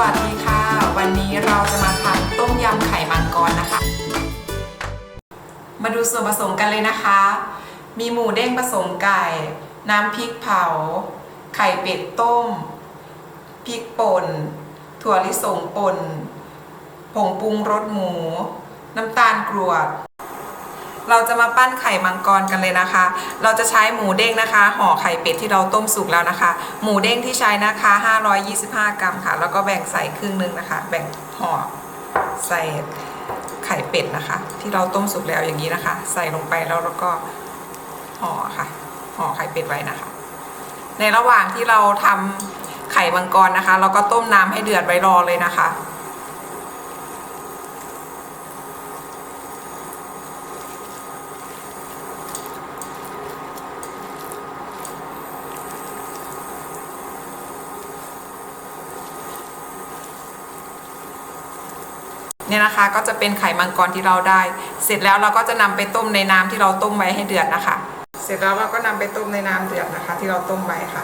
วัสดีค่ะ วันนี้เราจะมาทำต้มยำไข่มังกรนะคะ มาดูส่วนผสมกันเลยนะคะ มีหมูเด้งผสมไก่ น้ำพริกเผา ไข่เป็ดต้ม พริกป่น ถั่วลิสงป่น ผงปรุงรสหมู น้ำตาลกรวด เราจะมาปั้นไข่มังกรกันเลยนะคะ เราจะใช้หมูเด้งนะคะ ห่อไข่เป็ดที่เราต้มสุกแล้วนะคะ หมูเด้งที่ใช้นะคะ 525 กรัมค่ะ แล้วก็แบ่งใส่ครึ่งหนึงนะคะ แบ่งห่อใส่ไข่เป็ดนะคะ ที่เราต้มสุกแล้วอย่างนี้นะคะ ใส่ลงไปแล้วแล้วก็ห่อค่ะ ห่อไข่เป็ดไว้นะคะ ในระหว่างที่เราทำไข่มังกรนะคะ เราก็ต้มน้ำให้เดือดไว้รอเลยนะคะ เนี่ยนะคะก็จะเป็นไข่มังกรที่เราได้ เสร็จแล้วเราก็จะนำไปต้มในน้ำที่เราต้มไว้ให้เดือดนะคะ เสร็จแล้วเราก็นำไปต้มในน้ำเดือดนะคะ ที่เราต้มไว้ค่ะ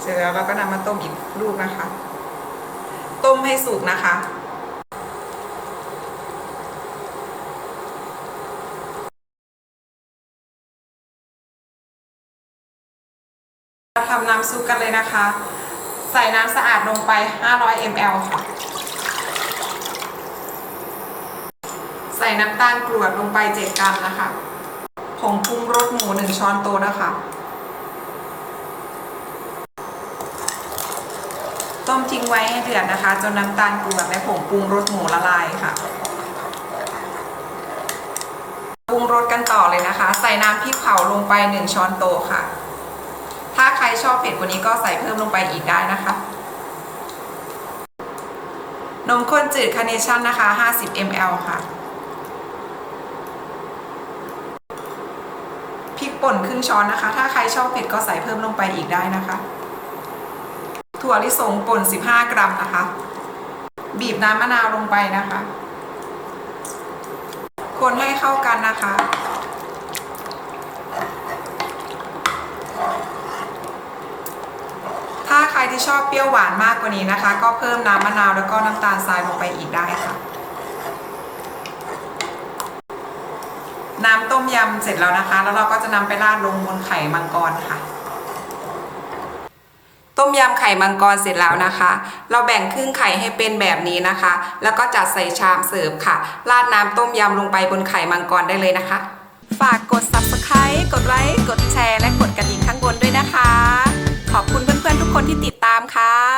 เสร็จแล้วเราก็นำมาต้มอีกลูกนะคะ ต้มให้สุกนะคะทำน้ำซุปกันเลยนะคะ ใส่น้ำสะอาดลงไป 500 ml ค่ะ ใส่น้ำตาลกรวดลงไป 7 กรัมนะคะ ผงปรุงรสหมู 1 ช้อนโต๊ะนะคะ ต้มทิ้งไว้ให้เดือดนะคะ จนน้ำตาลกรวดและผงปรุงรสหมูละลายค่ะ ปรุงรสกันต่อเลยนะคะ ใส่น้ำพริกเผาลงไป 1 ช้อนโต๊ะค่ะ ชอบเผ็ดกว่านี้ก็ใส่เพิ่มลงไปอีกได้นะคะ นมข้นจืดคาเนชั่นนะคะ 50 ml ค่ะพริกป่นครึ่งช้อนนะคะ ถ้าใครชอบเผ็ดก็ใส่เพิ่มลงไปอีกได้นะคะ ถั่วลิสงป่น 15 กรัมนะคะ บีบน้ำมะนาวลงไปนะคะ คนให้เข้ากันนะคะ ถ้าใค รที่ชอบเปรี้ยวหวานมากกว่านี้นะคะ ก็เพิ่มน้ำมะนาวแล้วก็น้ำตาลทรายลงไปอีกได้ค่ะ น้ำต้มยำเสร็จแล้วนะคะ แล้วเราก็จะนำไปราดลงบนไข่มังกรค่ะ ต้มยำไข่มังกรเสร็จแล้วนะคะ เราแบ่งครึ่งไข่ให้เป็นแบบนี้นะคะ แล้วก็จัดใส่ชามเสิร์ฟค่ะ ราดน้ำต้มยำลงไปบนไข่มังกรได้เลยนะคะ ฝากกด subscribe กดไลค์กดแชร์และกดกระดิ่ง ค่ะ